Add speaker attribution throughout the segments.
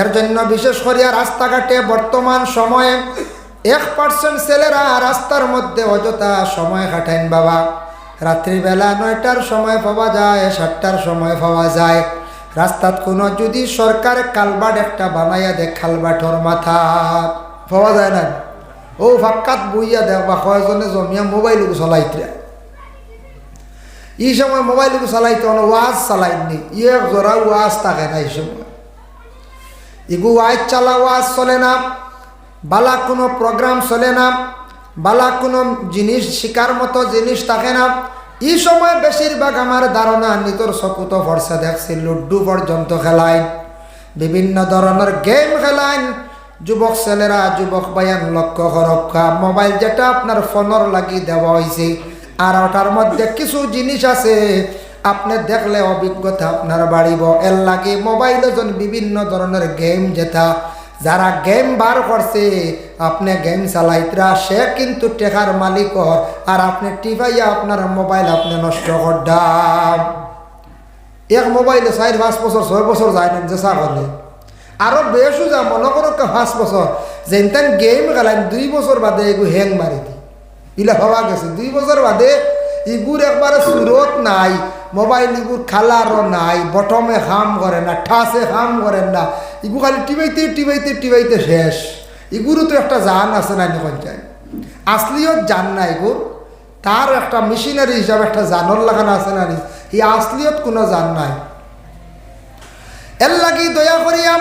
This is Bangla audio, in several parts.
Speaker 1: এর জন্য বিশেষ করিয়া রাস্তাঘাটে বর্তমান সময়ে এক পার্সেন্ট ছেলেরা রাস্তার মধ্যে অযথা সময় কাটাইন বাবা। রাত্রিবেলা নয়টার সময় পাওয়া যায়, সাতটার সময় পাওয়া যায়। রাস্তাত কোনো যদি সরকার কালবাট একটা বানাইয়া দেখ খালবাটর মাথা পাওয়া যায় না ও ফাক্কাত বইয়া দেখ বা কয়জনে জমিয়া মোবাইল চলাইতে এই সময় মোবাইল চালাইতে অন ওয়াজ চালাইনি ইয়ে জোড়া ওয়াজ থাকে না এই সময়। ইগু ওয়াজ চালা না, বালা কোনো প্রোগ্রাম চলে না, বালা কোনো জিনিস শিকার মতো জিনিস থাকে না। এই সময় বেশিরভাগ আমার ধারণা, নিতর চকুত ভরসা দেখছি লুড্ডু পর্যন্ত খেলায় বিভিন্ন ধরনের গেম খেলায় যুবক ছেলেরা, যুবক বায়ান, লক্ষ্য করক্ষা মোবাইল যেটা আপনার ফোনের লাগি দেওয়া হয়েছে আর ওটার মধ্যে কিছু জিনিস আছে আপনি দেখলে অভিজ্ঞতা আপনার বাড়িব। এর লাগে মোবাইলে যেন বিভিন্ন ধরনের গেম যেটা যারা গেম বার করছে, আপনি গেম চালাইতরা, সে কিন্তু টেকার মালিক আর আপনি টিপাইয়া আপনার মোবাইল আপনি নষ্ট করডাম এক মোবাইলে চার, পাঁচ বছর, ছয় বছর যায় না যে চা করলে আরও বেশও যা, মনে করো পাঁচ বছর যেন গেম খেলাইন দুই বছর বাদে এগু হ্যাং মারি দি ইলা হওয়া গেছে, দুই বছর বাদে ইগুর একবারে সুরত নাই। মোবাইল ইগুর খালারও নাই, বটমে হাম করে না, ঠাসে হাম করেন না। ইগু খালি টিবাইতে টিবাইতে টিবাইতে শেষ। ইগুরও তো একটা জান আছে না নিখন চাই আসলিও জান না ইগুর। তার একটা মেশিনারি হিসাবে একটা জানর লাগানো আছে না নি। এই আসলিয়ত কোনো জান নাই। এর লাগি দয়া করিয়া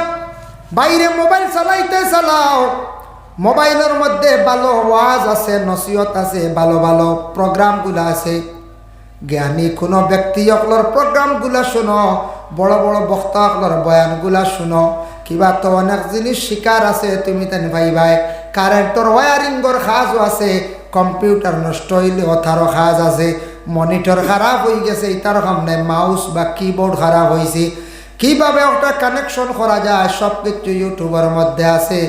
Speaker 1: বাইরে মোবাইল চালাইতে চালাও। মোবাইলের মধ্যে ভালো ওয়াজ আছে, নসিহত আছে, ভালো ভালো প্রোগ্রামগুলো আছে। জ্ঞানী কোনো ব্যক্তি অকলর প্রোগ্রামগুলো শুনো, বড় বড় বক্তা অকলর বয়ানগুলা শুনো, কিবা তো অনেক জিনিস শিকার আছে, তুমি তেন ভাই ভাই কারেন্টর ওয়ারিংর সাজও আছে কম্পিউটার নষ্ট হইলে তারও সাজ আছে মনিটর খারাপ হয়ে গেছে তার সামনে মাউস বা কিবোর্ড খারাপ হয়েছে কীভাবে ওটা কানেকশন করা যায় সব কিছু ইউটিউবের মধ্যে আছে।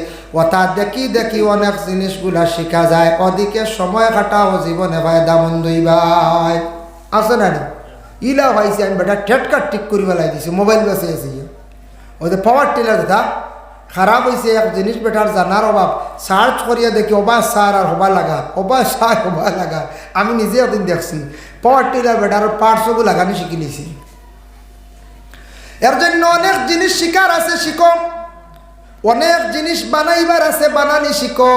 Speaker 1: ওটা দেখি দেখি অনেক জিনিসগুলা শেখা যায় ওদিকে সময় কাটাও জীবনে ভাই দামন দুই ভাই আছে না ইলা ভাইছি, আমি বেটা ঠেটকাট ঠিক করি বেলাই দিছি মোবাইল বেসে আছি। ওই যে পাওয়ার টিলার দা খারাপ হয়েছে এক জিনিস বেটার জানার অভাব সার্চ করিয়া দেখি ওবা সার আর হবা লাগা ওবা সার হবা লাগা। আমি নিজে একদিন দেখছি পাওয়ার টিলার বেটার পার্টসও লাগানি শিখি নিছি এর জন্য অনেক জিনিস শিকার আছে শিখো অনেক জিনিস বানাইবার আছে, বানানি শিখো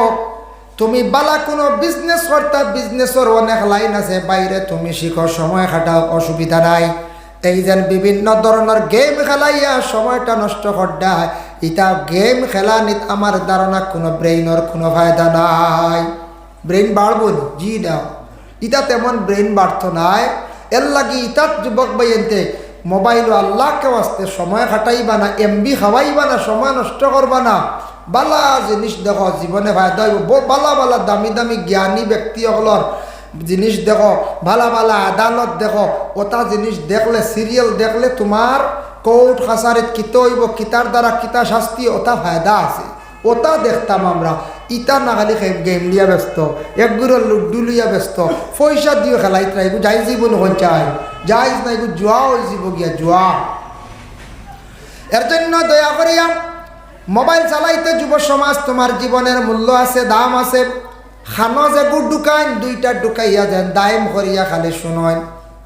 Speaker 1: তুমি বালা কোনো বিজনেস করতা বিজনেসের অনেক লাইন আছে, বাইরে তুমি শিখো সময় খাটাও, অসুবিধা নাই। এই যেন বিভিন্ন ধরনের গেম খেলাইয়া সময়টা নষ্ট করডায় ইটা গেম খেলা নিত আমার ধারণা কোনো ব্রেইনের কোনো ফায়দা নাই। ব্রেইন বাড়ব জি দাও। ইটা তেমন ব্রেইন বাড়তো নাই। এর লাগি ইটার যুবক বাইনতে মোবাইল আল্লাহকে আসতে সময় খাটাইবা না এমবি খাওয়াইবা না, সময় নষ্ট করবা না। বালা জিনিস দেখো জীবনে ফায়দা হইব। বালা বালা দামি দামি জ্ঞানী ব্যক্তিসকলর জিনিস দেখো ভালা ভালা আদালত দেখো, ওটা জিনিস দেখলে সিরিয়াল দেখলে তোমার কোর্ট কাছারিত কিত হইব কিতার দ্বারা কিতা শাস্তি, ওটা ফায়দা আছে। ওটা দেখতাম আমরা। ইটা না খালি গেম লিয়া ব্যস্ত একগুলো লুড্ডু লিয়া ব্যস্ত পয়সা দিয়ে খেলাইত না এগুলো যাই জীবন হন চাই যাইজ না এগুলো জুয়া যাব গিয়া, জুয়া। এর জন্য দয়া করিয়া মোবাইল চালাইতে যুব সমাজ, তোমার জীবনের মূল্য আছে, দাম আছে। খানো যে ঢুকাইন, দুইটা ঢুকাইয়া যেন দায়ম করিয়া খালি শুনয়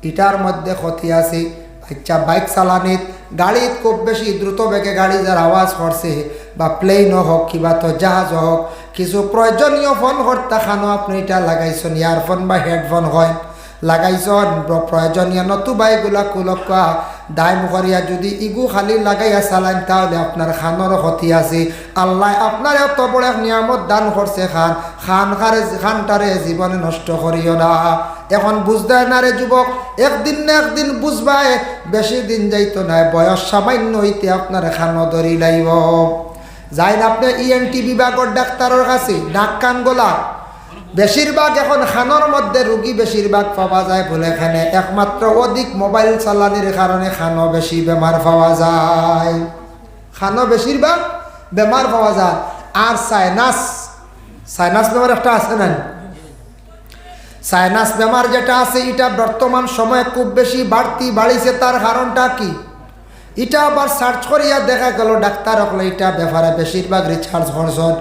Speaker 1: ইটার মধ্যে ক্ষতি আছে। আচ্ছা বাইক চালানিত, গাড়িত খুব বেশি দ্রুত বেগে গাড়ি যার আওয়াজ করছে, বা প্লেনও হোক কিবা তো জাহাজ হোক কিছু প্রয়োজনীয় ফোন করতে খানো আপনি এটা লাগাইছেন ইয়ারফোন বা হেডফোন হয়। লাগাইছন প্রয়োজনীয় নতুবা এগুলা কুলকা দায় মুখরিয়া যদি ইগু খালি লাগাইয়া চালান তাহলে আপনার খানোর ক্ষতি আছে। আল্লাহ আপনার এত বড় নিয়ামত দান করছে খান। খান খারে খানটারে জীবনে নষ্ট করিও না। এখন বুঝতে না রে যুবক একদিন না একদিন বুঝবাই বেশি দিন যাইতো না বয়স সামান্য হইতে আপনার খানো ধরি লাইব। যাই না আপনি ইএনটি বিভাগের ডাক্তারের কাছে নাক কান গোলা। বেশিরভাগ এখন খানোর মধ্যে রুগী বেশিরভাগ পাওয়া যায় বলে এখানে একমাত্র অধিক মোবাইল চালানির কারণে খানো বেশি বেমার পাওয়া যায়। খানো বেশিরভাগ বেমার পাওয়া যায়। আর সাইনাস সাইনাস বেমার একটা আছে না সাইনাস বেমার যেটা আছে এটা বর্তমান সময়ে খুব বেশি বাড়তি বাড়িছে তার কারণটা কি? এটা আবার সার্চ করিয়া দেখা গেল ডাক্তার হকলে এটা ব্যাপারে বেশিরভাগ রিচার্জ করছেন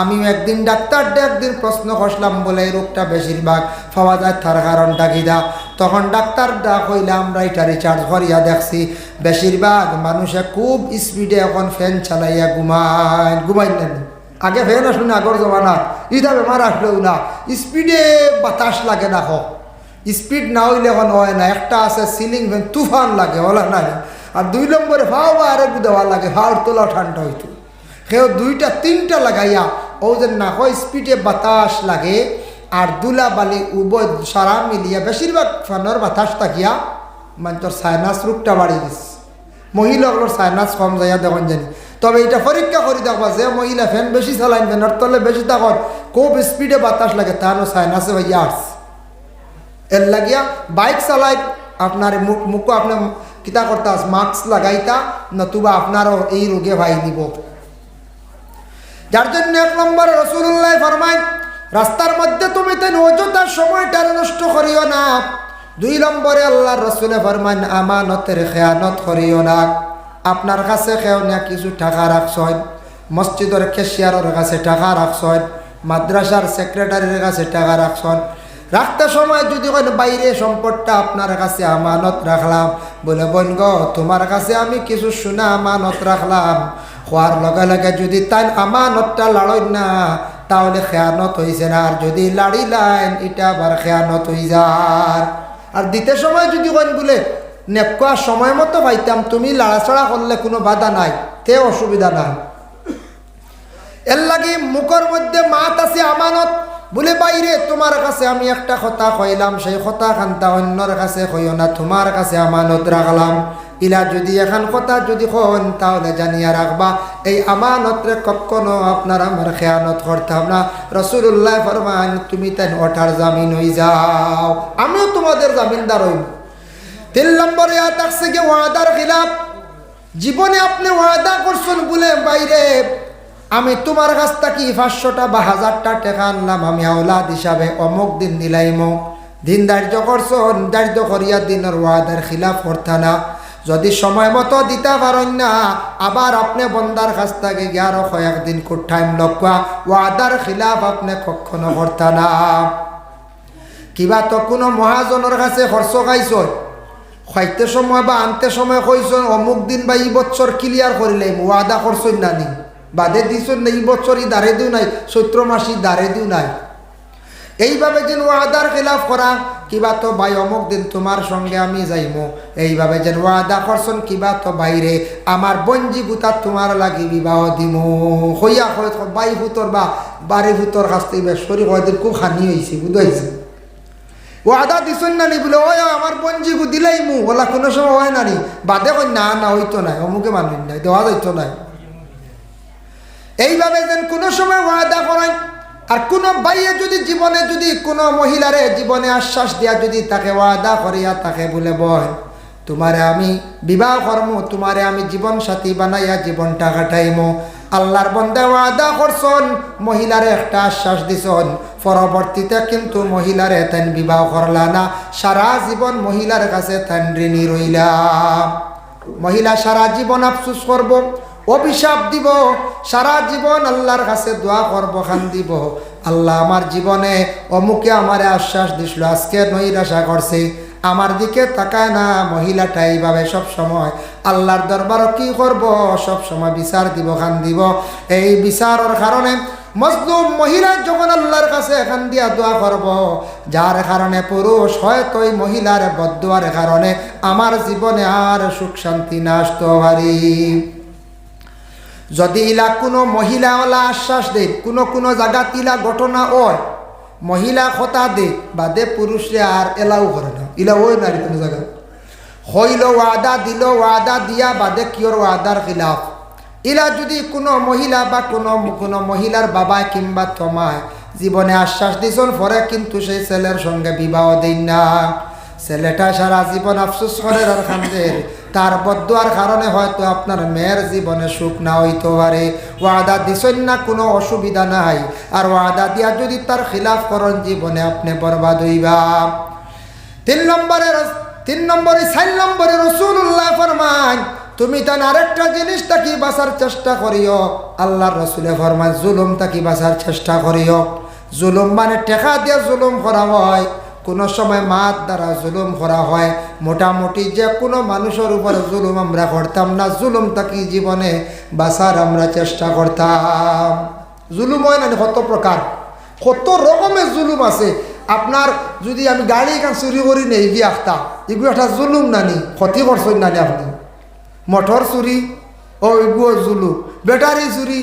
Speaker 1: আমিও একদিন ডাক্তার একদিন প্রশ্ন করলাম বলে এই রোগটা বেশিরভাগ পাওয়া যায় তার কারণটা কিনা তখন ডাক্তার ডাক হইলে আমরা এটা রিচার্জ করিয়া দেখছি। বেশিরভাগ মানুষে খুব স্পিডে এখন ফ্যান চালাইয়া ঘুমায় ঘুমাই না। আগে ফ্যান আসুন, আগর জমানা। ইটা বেমার আসলেও না। স্পিডে বাতাস লাগে না হোক স্পিড না হইলে এখন হয় না। একটা আছে সিলিং ফ্যান তুফান লাগে ওলা না আর দুই নম্বরে ফাও বা আরেক দেওয়া লাগে ফাওয়ার তোলা ঠান্ডা হইতো। সেও দুইটা, তিনটা লাগাইয়া ও যে না হয় স্পিডে বাতাস লাগে আর দুলা বালি উভয় সারা মিলিয়া বেশিরভাগ ফ্যানের বাতাস থাকিয়া মানে তোর সাইনাস রোগটা বাড়ি দিচ্ছে মহিলাগুলোর সাইনাস কম যাইয়া দেখুন জানি। তবে এটা পরীক্ষা করি দেখবা যে মহিলা ফ্যান বেশি চালাইন ফ্যানের তলে বেশি থাকন খুব স্পিডে বাতাস লাগে তারও সাইনাসে হইয়া আসছে। এর লাগিয়া বাইক চালাই আপনার মুখ আপনার কিতা করতে আস মাস্ক লাগাইতা, নতুবা আপনারও এই রোগে ভাই নিব। যার জন্য এক নম্বর রসুল্লাহ ফরমাই রাস্তার মধ্যে তুমি তেন অযথার সময়টা নষ্ট করিও না। দুই নম্বরে আল্লাহ রসুলে ফরমান আমানতের খেয়ানত করিও না। আপনার কাছে খেও না কিছু টাকা রাখছেন, মসজিদের কেশিয়ারের কাছে টাকা রাখছেন, মাদ্রাসার সেক্রেটারির কাছে টাকা রাখছেন। রাখতে সময় যদি কোন বাইরে সম্পদটা আপনার কাছে আমানত রাখলাম, বলে, বোন গো, তোমার কাছে আমি কিছু শোনা আমানত রাখলাম। হওয়ার লগে লগে যদি তাই আমানতটা লাড়ই না, তাহলে খেয়ানত হয়েছে না। আর যদি লাড়ি লাইন এটা আবার খেয়ানত হয়ে যার আর দিতে সময় যদি কোন বলে নেপকা সময় মতো পাইতাম, তুমি লাড়াছড়া করলে কোনো বাধা নাই, তে অসুবিধা নাই। এর লাগে মুখর মধ্যে মাত আছে আমানত বলে, বাইরে, তোমার কাছে আমি একটা কথা কইলাম, সেই কথা খান্তা অন্যর কাছে কইও না, তোমার কাছে আমানত রাখলাম। ইলা যদি এখন কথা যদি কন, তাহলে জানিয়া রাখবা, এই আমানতরে কখনো আপনার আমার খেয়ানত করতাম না। রসুল্লাহ ফরমান, তুমি তাই ওঠার জামিন হয়ে যাও, আমিও তোমাদের জামিনদার হইব। তিন নম্বরে থাকছে গিয়ে ওয়াদার খিলাফ। জীবনে আপনি ওয়াদা করছেন বলে, বাইরে আমি তোমার কাছ থেকে পাঁচশোটা বা হাজারটা টাকা আনলাম আমি আওলাদ হিসাবে অমুক দিন দিলাইম। দিন ধার্য করছন ধার্য করিয়া দিনের ওয়াদার খিলাফ করতা না। যদি সময় মতো দিতে পারেন না, আবার আপনি বন্দার কাছ থেকে গিয়ারও কয়েকদিন খুব টাইম লক্ষা ওয়াদার খিলাফ আপনি কখনো করতা না। কিবা তো কোনো মহাজনের কাছে খরচ খাইছ খাইতে সময় বা আনতে সময় কইস অমুক দিন বা ই বছর ক্লিয়ার করিলে ওয়াদা করছই না নি? বাদে দিছ এই বছর ই দাঁড়ে দিও নাই, চৈত্র মাসি দাঁড়ে দিও নাই। এইভাবে যেন ওয়াদার খেলাফ করা, কিবা তো ভাই অমুক দিন তোমার সঙ্গে আমি যাইমো। এইভাবে যেন ওয়াদা করছন, কিবা তো বাইরে আমার বঞ্জি গুতা তোমার লাগি বিবাহ দিমু। হইয়া হয় বাই ভূতর বা বাড়ি ভূতর কাছ থেকে শরীর হয়তো খুব হানি হয়েছে বুঝাইছে ওয়াদা দিছন না নি বলে ওই আমার বঞ্জি গু দিলাই মু ওলা কোনো সময় হয় না নি বাদে কই না না হইতো নাই, অমুকে মানুষ নাই দেওয়া যাইতো নাই। এইভাবে যেন কোনো সময় ওয়াদা করেন, আর কোনো বাইয়ে যদি জীবনে যদি কোনো মহিলারে জীবনে আশ্বাস দিয়া যদি তাকে ওয়াদা করিয়া তাকে বলে বয় তোমারে আমি বিবাহ কর্ম, তোমারে আমি জীবন সাথী বানাইয়া জীবনটা কাটাইমো। আল্লাহর বন্দে ওয়াদা করছন, মহিলারে একটা আশ্বাস দিছন। পরবর্তীতে কিন্তু মহিলারে তেন বিবাহ করলা না। সারা জীবন মহিলার কাছে তেন ঋণী রইলাম। মহিলা সারা জীবন আফসুস করব অভিশাপ দিব, সারা জীবন আল্লাহর কাছে দোয়া করব, খান দিব। আল্লাহ আমার জীবনে অমুকে আমারে আশ্বাস দিছিল, আজকে নৈরাশা করছে। আমার দিকে তাকায় না, মহিলাটা এইভাবে সব সময় আল্লাহর দরবারও কি করব, সব সময় বিচার দিব, খান দিব। এই বিচারের কারণে মজলুম মহিলা যখন আল্লাহর কাছে এখান দিয়া দোয়া করব, যার কারণে পুরুষ হয়তো এই মহিলার বদুয়ার কারণে আমার জীবনে আর সুখ শান্তি না আসতে পারি। যদি ইলা কোনো মহিলাওয়ালা আশ্বাস দে কোনো কোনো জায়গাত ইলা ঘটনা হয় মহিলা কথা দে, বাদে পুরুষে আর এলাও করে না। ইলা ওই নারী কোনো জায়গা হইল ওয়াদা, দিল ওয়াদা, দিয়া বাদে কিয়র ওয়াদার খিলাফ। ইলা যদি কোনো মহিলা বা কোনো কোনো মহিলার বাবা কিংবা তোমায় জীবনে আশ্বাস দিছন পরে কিন্তু সেই ছেলের সঙ্গে বিবাহ দিন না। ছেলেটা সারা জীবন আফসোস করে, আর খান্দের। তার বদুয়ার কারণে হয়তো আপনার মেয়ের জীবনে সুখ না হইতে পারে। ওয়াদা দিছেন না, কোনো অসুবিধা নাই। আর ওয়াদা দিয়া যদি তার খিলাফ করেন, জীবনে আপনি বরবাদ হইবা। তিন নম্বরের তিন নম্বরে, চার নম্বরে রসুল্লাহ ফরমান তুমি তান আরেকটা জিনিস তাকি বাঁচার চেষ্টা করিও? আল্লাহর রসুলে ফরমায় জুলুম তাকি বাঁচার চেষ্টা করিও? জুলুম মানে টেকা দিয়ে জুলুম করা হয়। কোনো সময় মাত দ্বারা জুলুম করা হয়। মোটামুটি যে কোনো মানুষের উপরে জুলুম আমরা করতাম না। জুলুম তাকি জীবনে? বাঁচার আমরা চেষ্টা করতাম। জুলুম হয় না, কত প্রকার? কত রকমের জুলুম আছে। আপনার যদি আমি গাড়ি এখান চুরি করি নেই গিয়ে আখতা এগুলো একটা জুলুম নানি ক্ষতি করছেন নানি আপনি? মোটর চুরি, ও এগুলো জুলুম। ব্যাটারি চুরি।